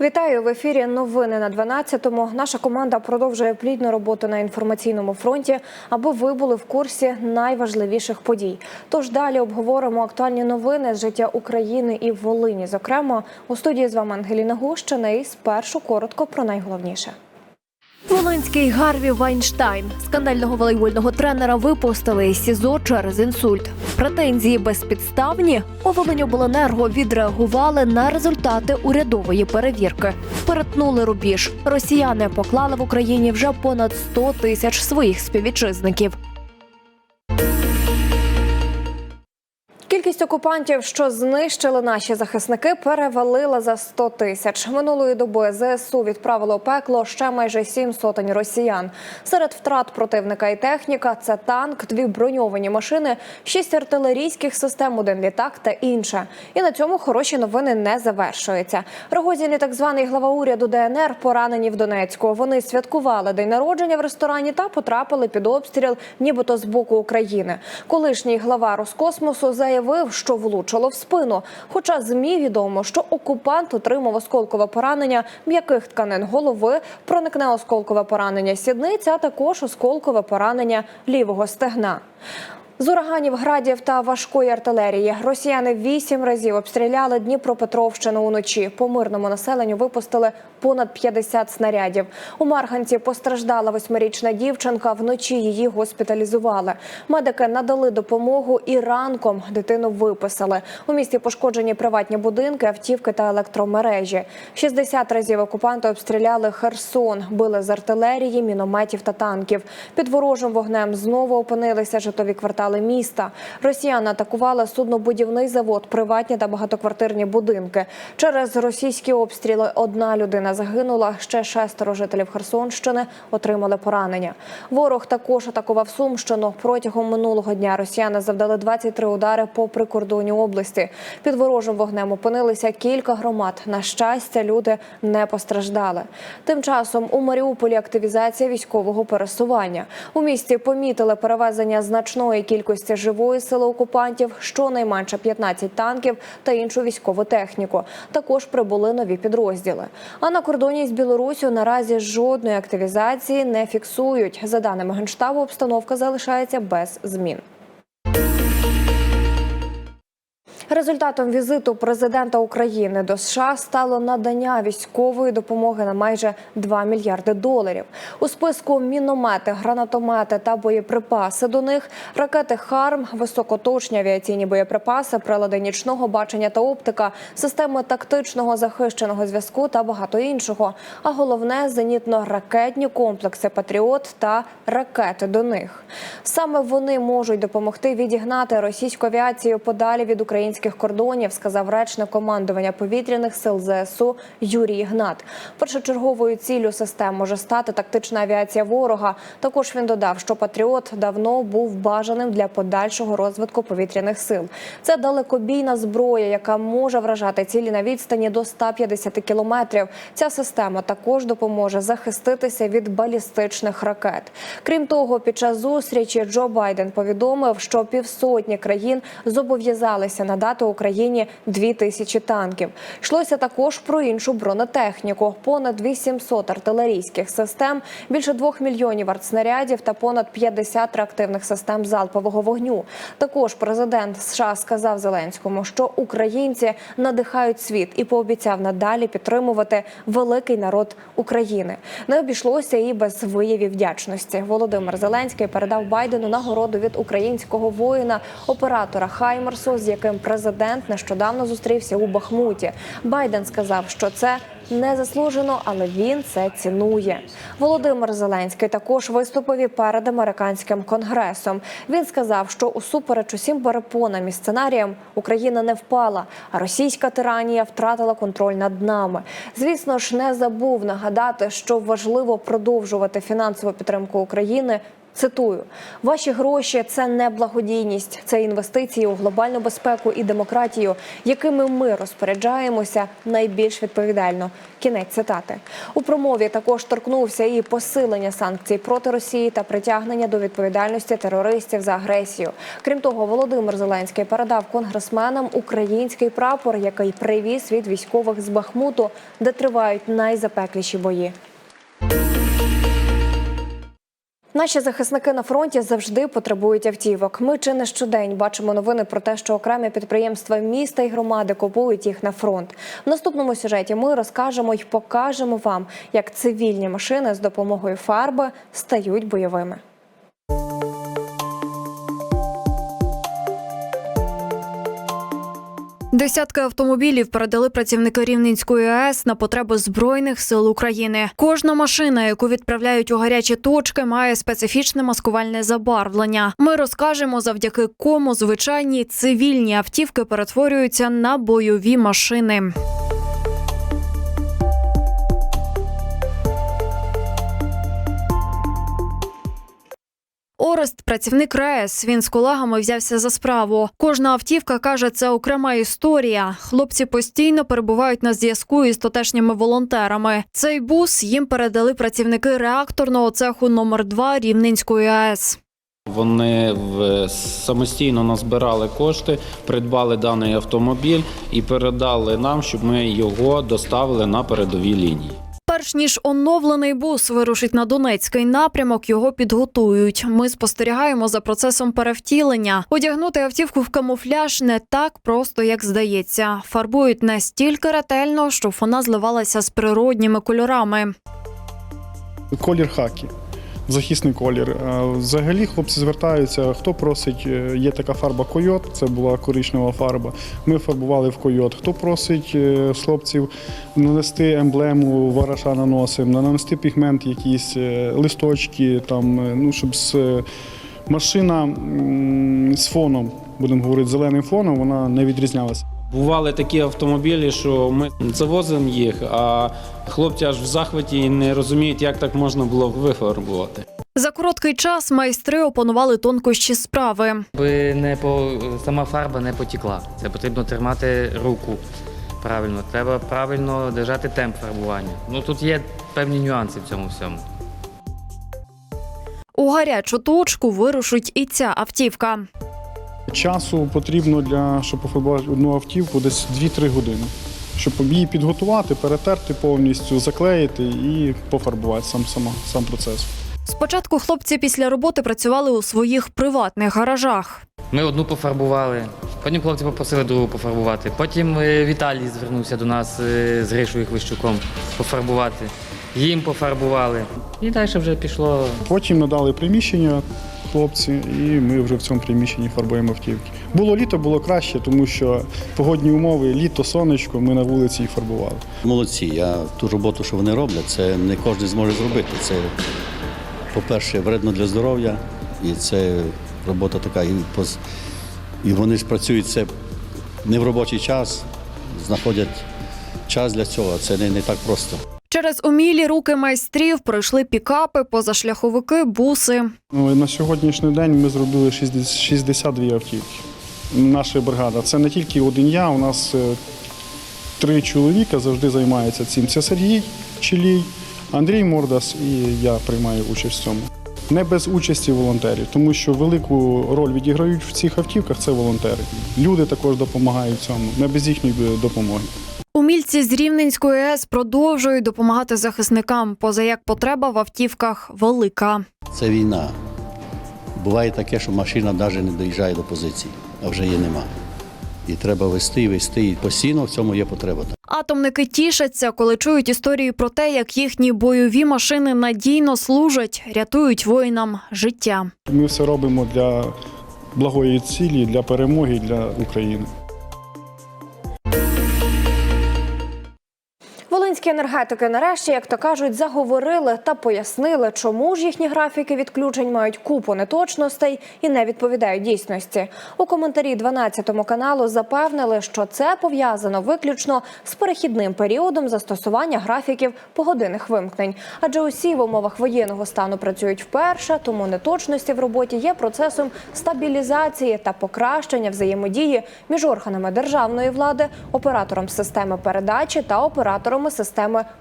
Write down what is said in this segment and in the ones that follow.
Вітаю в ефірі. Новини на 12-му. Наша команда продовжує плідну роботу на інформаційному фронті, аби ви були в курсі найважливіших подій. Тож далі обговоримо актуальні новини з життя України і Волині. Зокрема, у студії з вами Ангеліна Гущина. І спершу коротко про найголовніше. Волинський Гарві Вайнштайн скандального волейбольного тренера випустили із СІЗО через інсульт. Претензії безпідставні. У Волиньобленерго відреагували на результати урядової перевірки. Перетнули рубіж. Росіяни поклали в Україні вже понад 100 тисяч своїх співвітчизників. Кількість окупантів, що знищили наші захисники, перевалила за 100 тисяч. Минулої доби ЗСУ відправило пекло ще майже сім сотень росіян. Серед втрат противника і техніка це танк, дві броньовані машини, шість артилерійських систем, один літак та інше. І на цьому хороші новини не завершуються. Рогозін і так званий глава уряду ДНР поранені в Донецьку. Вони святкували день народження в ресторані та потрапили під обстріл, нібито з боку України. Колишній глава Роскосмосу заявив, що влучило в спину. Хоча змі відомо, що окупант отримав осколкове поранення м'яких тканин голови, проникне осколкове поранення сідниць, а також осколкове поранення лівого стегна. З ураганів, градів та важкої артилерії росіяни вісім разів обстріляли Дніпропетровщину уночі. По мирному населенню випустили понад 50 снарядів. У Марганці постраждала восьмирічна дівчинка. Вночі її госпіталізували. Медики надали допомогу і ранком дитину виписали. У місті пошкоджені приватні будинки, автівки та електромережі. 60 разів окупанти обстріляли Херсон, били з артилерії, мінометів та танків. Під ворожим вогнем знову опинилися житлові квартали міста. Росіяни атакували суднобудівний завод, приватні та багатоквартирні будинки. Через російські обстріли одна людина загинула. Ще шестеро жителів Херсонщини отримали поранення. Ворог також атакував Сумщину. Протягом минулого дня росіяни завдали 23 удари по прикордонню області. Під ворожим вогнем опинилися кілька громад. На щастя, люди не постраждали. Тим часом у Маріуполі активізація військового пересування. У місті помітили перевезення значної кількості живої сили окупантів, щонайменше 15 танків та іншу військову техніку. Також прибули нові підрозділи. А на кордоні з Білорусю наразі жодної активізації не фіксують. За даними генштабу, обстановка залишається без змін. Результатом візиту президента України до США стало надання військової допомоги на майже 2 мільярди доларів. У списку міномети, гранатомети та боєприпаси до них, ракети ХАРМ, високоточні авіаційні боєприпаси, прилади нічного бачення та оптика, системи тактичного захищеного зв'язку та багато іншого. А головне зенітно-ракетні комплекси Патріот та ракети до них. Саме вони можуть допомогти відігнати російську авіацію подалі від українських кордонів, сказав речник командування повітряних сил ЗСУ Юрій Ігнат. Першочерговою ціллю систем може стати тактична авіація ворога. Також він додав, що Патріот давно був бажаним для подальшого розвитку повітряних сил. Це далекобійна зброя, яка може вражати цілі на відстані до 150 кілометрів. Ця система також допоможе захиститися від балістичних ракет. Крім того, під час зустрічі Джо Байден повідомив, що півсотні країн зобов'язалися надати Україні дві тисячі танків. Йшлося також про іншу бронетехніку: понад 800 артилерійських систем, більше 2 мільйонів артснарядів та понад 50 реактивних систем залпового вогню. Також президент США сказав Зеленському, що українці надихають світ і пообіцяв надалі підтримувати великий народ України. Не обійшлося і без виявів вдячності. Володимир Зеленський передав Байдену нагороду від українського воїна, оператора Хаймерсу, з яким президент нещодавно зустрівся у Бахмуті. Байден сказав, що це не заслужено, але він це цінує. Володимир Зеленський також виступив і перед американським конгресом. Він сказав, що усупереч усім перепонам і сценаріям Україна не впала, а російська тиранія втратила контроль над нами. Звісно ж, не забув нагадати, що важливо продовжувати фінансову підтримку України Цитую: ваші гроші це не благодійність, це інвестиції у глобальну безпеку і демократію, якими ми розпоряджаємося найбільш відповідально. Кінець цитати у промові також торкнувся і посилення санкцій проти Росії та притягнення до відповідальності терористів за агресію. Крім того, Володимир Зеленський передав конгресменам український прапор, який привіз від військових з Бахмуту, де тривають найзапекліші бої. Наші захисники на фронті завжди потребують автівок. Ми чи не щодень бачимо новини про те, що окремі підприємства міста і громади купують їх на фронт. В наступному сюжеті ми розкажемо і покажемо вам, як цивільні машини з допомогою фарби стають бойовими. Десятки автомобілів передали працівники Рівненської АЕС на потреби збройних сил України. Кожна машина, яку відправляють у гарячі точки, має специфічне маскувальне забарвлення. Ми розкажемо, завдяки кому звичайні цивільні автівки перетворюються на бойові машини. Орест, працівник РАЕС. Він з колегами взявся за справу. Кожна автівка каже, це окрема історія. Хлопці постійно перебувають на зв'язку із тотешніми волонтерами. Цей бус їм передали працівники реакторного цеху номер 2 Рівненської АЕС. Вони самостійно назбирали кошти, придбали даний автомобіль і передали нам, щоб ми його доставили на передові лінії. Перш ніж оновлений бус вирушить на Донецький напрямок, його підготують. Ми спостерігаємо за процесом перевтілення. Одягнути автівку в камуфляж не так просто, як здається. Фарбують настільки ретельно, щоб вона зливалася з природніми кольорами. Колір хакі. Захисний колір. Е, Взагалі хлопці звертаються, хто просить, е, є така фарба койот, це була коричнева фарба. Ми фарбували в койот. Хто просить е, хлопців нанести емблему вараша наносимо, нанести пігмент, якісь листочки, там, ну, щоб з, машина з фоном, будемо говорити, зеленим фоном, вона не відрізнялася. Бували такі автомобілі, що ми завозимо їх, а хлопці аж в захваті і не розуміють, як так можна було вифарбувати. За короткий час майстри опанували тонкощі справи. Би не по сама фарба не потікла. Це потрібно тримати руку правильно. Треба правильно держати темп фарбування. Ну тут є певні нюанси в цьому всьому. У гарячу точку вирушить і ця автівка. Часу потрібно для щоб пофарбувати одну автівку десь 2-3 години. Щоб її підготувати, перетерти повністю, заклеїти і пофарбувати сам сама сам процес. Спочатку хлопці після роботи працювали у своїх приватних гаражах. Ми одну пофарбували, потім хлопці попросили другу пофарбувати. Потім е, Віталій звернувся до нас е, з Гришою Хвищуком пофарбувати. Їм пофарбували. І далі вже пішло Потім надали приміщення хлопці, і ми вже в цьому приміщенні фарбуємо автівки. Було літо, було краще, тому що погодні умови, літо, сонечко, ми на вулиці їх фарбували. Молодці. Я ту роботу, що вони роблять, це не кожен зможе зробити. Це, по-перше, вредно для здоров'я, і це робота така. І, і вони ж працюють це не в робочий час, знаходять час для цього. Це не, не так просто. Через умілі руки майстрів пройшли пікапи, позашляховики, буси. Ну, на сьогоднішній день ми зробили 60 62 автівки. Наша бригада. Це не тільки один я, у нас е, три чоловіка завжди займаються цим. Це Сергій Чилій, Андрій Мордас і я приймаю участь в цьому. Не без участі волонтерів, тому що велику роль відіграють в цих автівках це волонтери. Люди також допомагають цьому, не без їхньої допомоги. Умільці з Рівненської АЕС продовжують допомагати захисникам, поза як потреба в автівках велика. Це війна. Буває таке, що машина навіть не доїжджає до позиції, а вже її нема. І треба вести, вести. І постійно в цьому є потреба. Атомники тішаться, коли чують історії про те, як їхні бойові машини надійно служать, рятують воїнам життя. Ми все робимо для благої цілі, для перемоги, для України. Волинські енергетики нарешті, як то кажуть, заговорили та пояснили, чому ж їхні графіки відключень мають купу неточностей і не відповідають дійсності. У коментарі 12 каналу запевнили, що це пов'язано виключно з перехідним періодом застосування графіків погодинних вимкнень. Адже усі в умовах воєнного стану працюють вперше, тому неточності в роботі є процесом стабілізації та покращення взаємодії між органами державної влади, оператором системи передачі та операторами системи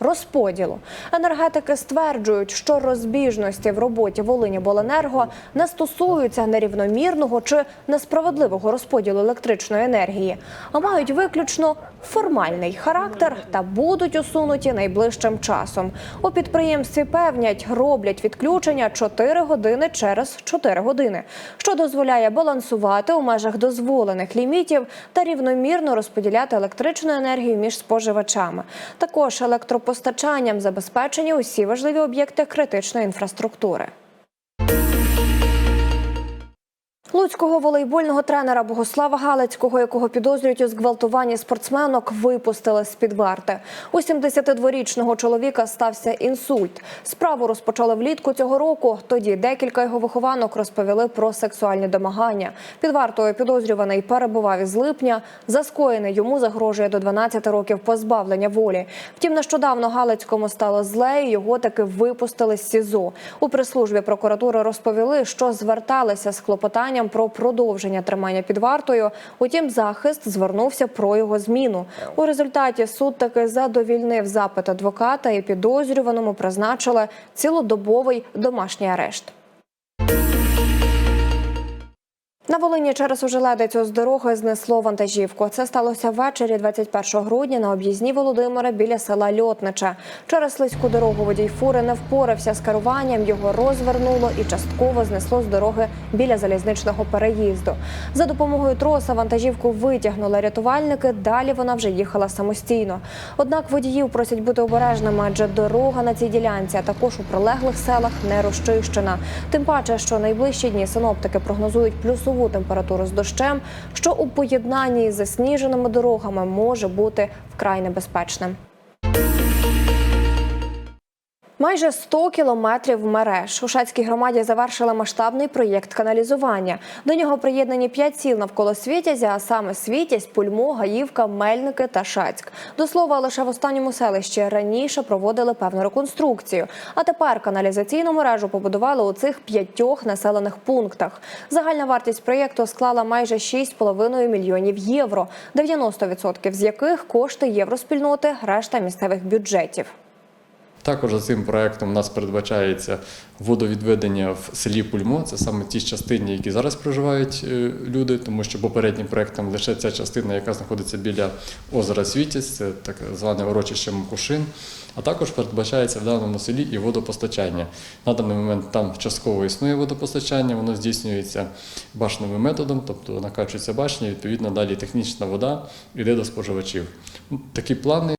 розподілу. Енергетики стверджують, що розбіжності в роботі Волиньобленерго не стосуються нерівномірного чи несправедливого розподілу електричної енергії, а мають виключно формальний характер та будуть усунуті найближчим часом. У підприємстві певнять, роблять відключення 4 години через 4 години, що дозволяє балансувати у межах дозволених лімітів та рівномірно розподіляти електричну енергію між споживачами. Також електропостачанням забезпечені усі важливі об'єкти критичної інфраструктури. Луцького волейбольного тренера Богослава Галицького, якого підозрюють у зґвалтуванні спортсменок, випустили з під варти. У 72-річного чоловіка стався інсульт. Справу розпочали влітку цього року. Тоді декілька його вихованок розповіли про сексуальні домагання. Під вартою підозрюваний перебував із липня. За скоєне йому загрожує до 12 років позбавлення волі. Втім, нещодавно Галицькому стало зле. і Його таки випустили з СІЗО. У прес-службі прокуратури розповіли, що зверталися з клопотанням про продовження тримання під вартою. Утім, захист звернувся про його зміну. У результаті суд таки задовільнив запит адвоката і підозрюваному призначили цілодобовий домашній арешт. На Волині через ожеледицю з дороги знесло вантажівку. Це сталося ввечері 21 грудня на об'їзній Володимира біля села Льотнича. Через слизьку дорогу водій фури не впорався з керуванням, його розвернуло і частково знесло з дороги біля залізничного переїзду. За допомогою троса вантажівку витягнули рятувальники. Далі вона вже їхала самостійно. Однак водіїв просять бути обережними, адже дорога на цій ділянці, а також у прилеглих селах не розчищена. Тим паче, що найближчі дні синоптики прогнозують плюсову температуру з дощем, що у поєднанні із засніженими дорогами може бути вкрай небезпечним. Майже 100 кілометрів мереж у Шацькій громаді завершили масштабний проєкт каналізування. До нього приєднані п'ять сіл навколо Світязя, а саме Світязь, Пульмо, Гаївка, Мельники та Шацьк. До слова, лише в останньому селищі раніше проводили певну реконструкцію. А тепер каналізаційну мережу побудували у цих п'ятьох населених пунктах. Загальна вартість проєкту склала майже 6,5 мільйонів євро, 90% з яких кошти євроспільноти, решта місцевих бюджетів. Також за цим проектом у нас передбачається водовідведення в селі Пульмо. Це саме ті частині, які зараз проживають е, люди, тому що попереднім проектом лише ця частина, яка знаходиться біля озера Світязь, це так зване урочище Мукушин. А також передбачається в даному селі і водопостачання. На даний момент там частково існує водопостачання, воно здійснюється башневим методом, тобто накачується башня, і відповідно далі технічна вода йде до споживачів. Такі плани.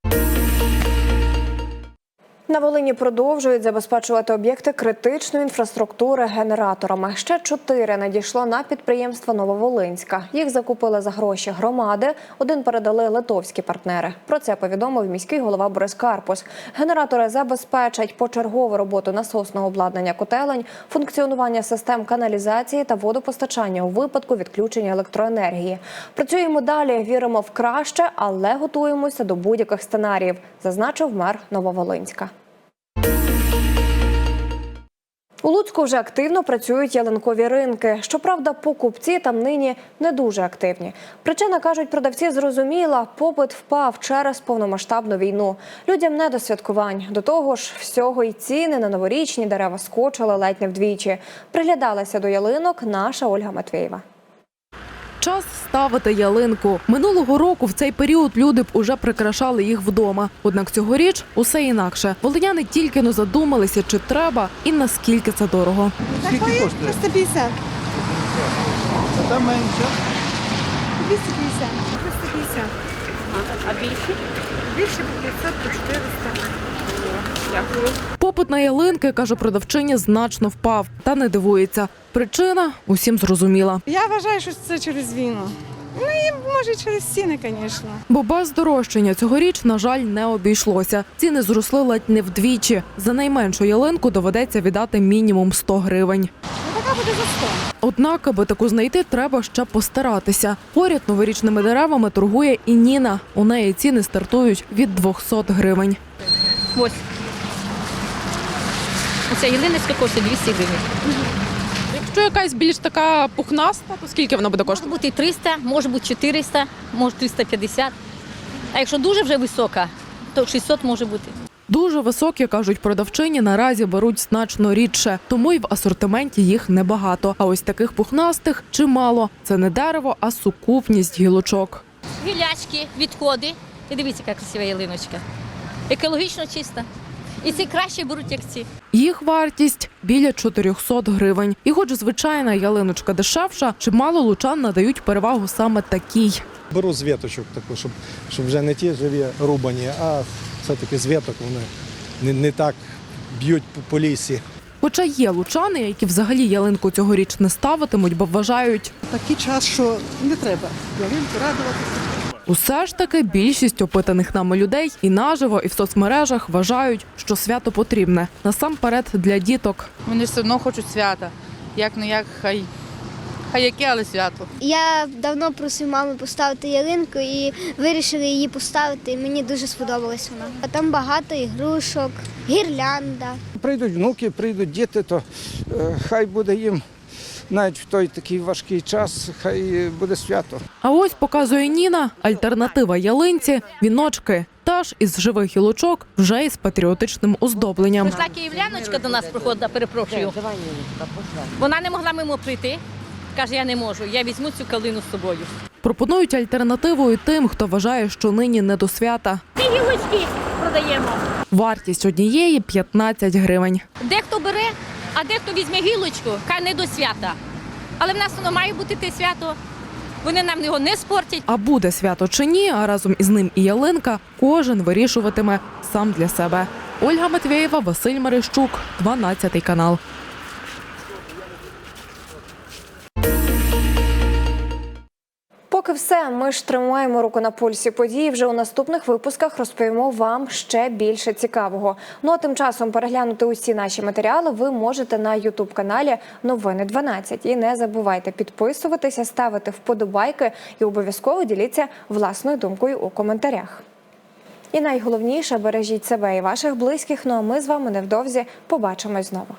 На Волині продовжують забезпечувати об'єкти критичної інфраструктури генераторами. Ще чотири надійшло на підприємство Нововолинська. Їх закупили за гроші громади. Один передали литовські партнери. Про це повідомив міський голова Борис Карпус. Генератори забезпечать почергову роботу насосного обладнання котелень, функціонування систем каналізації та водопостачання у випадку відключення електроенергії. Працюємо далі, віримо в краще, але готуємося до будь-яких сценаріїв, зазначив мер Нововолинська. У Луцьку вже активно працюють ялинкові ринки. Щоправда, покупці там нині не дуже активні. Причина кажуть, продавці зрозуміла, попит впав через повномасштабну війну. Людям не до святкувань. До того ж, всього й ціни на новорічні дерева скочили ледь не вдвічі. Приглядалася до ялинок наша Ольга Матвєєва. Час ставити ялинку. Минулого року в цей період люди б уже прикрашали їх вдома. Однак цьогоріч усе інакше. Волиняни тільки но задумалися, чи треба і наскільки це дорого. Такої 350. Це там менше. 250. 350. А більше? Більше по 500, по 400. Дякую. Попит на ялинки, каже продавчиня, значно впав. Та не дивується. Причина усім зрозуміла. Я вважаю, що це через війну. Ну і може через ціни, звісно. Бо без здорожчання цьогоріч, на жаль, не обійшлося. Ціни зросли ледь не вдвічі. За найменшу ялинку доведеться віддати мінімум 100 гривень. Ну така буде за 100. Однак, аби таку знайти, треба ще постаратися. Поряд новорічними деревами торгує і Ніна. У неї ціни стартують від 200 гривень. Ось. Оця ялиночка коштує 200 гривень. Якщо якась більш така пухнаста, то скільки вона буде Може бути і 300, може бути 400, може 350. А якщо дуже вже висока, то 600 може бути. Дуже високі, кажуть продавчині, наразі беруть значно рідше, тому й в асортименті їх небагато. А ось таких пухнастих чимало. Це не дерево, а сукупність гілочок. Гілячки, відходи. І дивіться, яка красива ялиночка. Екологічно чиста. І ці краще беруть, як ці. Їх вартість біля 400 гривень. І хоч звичайна ялиночка дешевша, чимало лучан надають перевагу саме такій. Беру з віточок таку, щоб, щоб вже не ті живі рубані, а все-таки з віток вони не, не так б'ють по, по лісі. Хоча є лучани, які взагалі ялинку цьогоріч не ставитимуть, бо вважають, Такий час, що не треба ялинку радуватися. Усе ж таки більшість опитаних нами людей і наживо, і в соцмережах вважають, що свято потрібне насамперед для діток. Вони все одно хочуть свята. Як не як, хай, хай яке, але свято. Я давно просив маму поставити ялинку і вирішили її поставити. і Мені дуже сподобалась вона. А там багато ігрушок, гірлянда. Прийдуть внуки, прийдуть діти, то е, хай буде їм навіть в той такий важкий час, хай буде свято. А ось показує Ніна альтернатива ялинці віночки. Теж із живих гілочок, вже із патріотичним оздобленням. Прийшла київляночка до нас приходила, перепрошую. Вона не могла мимо прийти. Каже, я не можу, я візьму цю калину з собою. Пропонують альтернативу і тим, хто вважає, що нині не до свята. Ми гілочки продаємо. Вартість однієї 15 гривень. Дехто бере, а дехто візьме гілочку, хай не до свята. Але в нас воно має бути те свято. Вони нам його не спортять. А буде свято чи ні, а разом із ним і ялинка, кожен вирішуватиме сам для себе. Ольга Матвєєва, Василь Мерещук, 12 канал. Все, ми ж тримаємо руку на пульсі події. Вже у наступних випусках розповімо вам ще більше цікавого. Ну а тим часом переглянути усі наші матеріали ви можете на Ютуб каналі Новини 12. І не забувайте підписуватися, ставити вподобайки і обов'язково діліться власною думкою у коментарях. І найголовніше бережіть себе і ваших близьких. Ну а ми з вами невдовзі побачимось знову.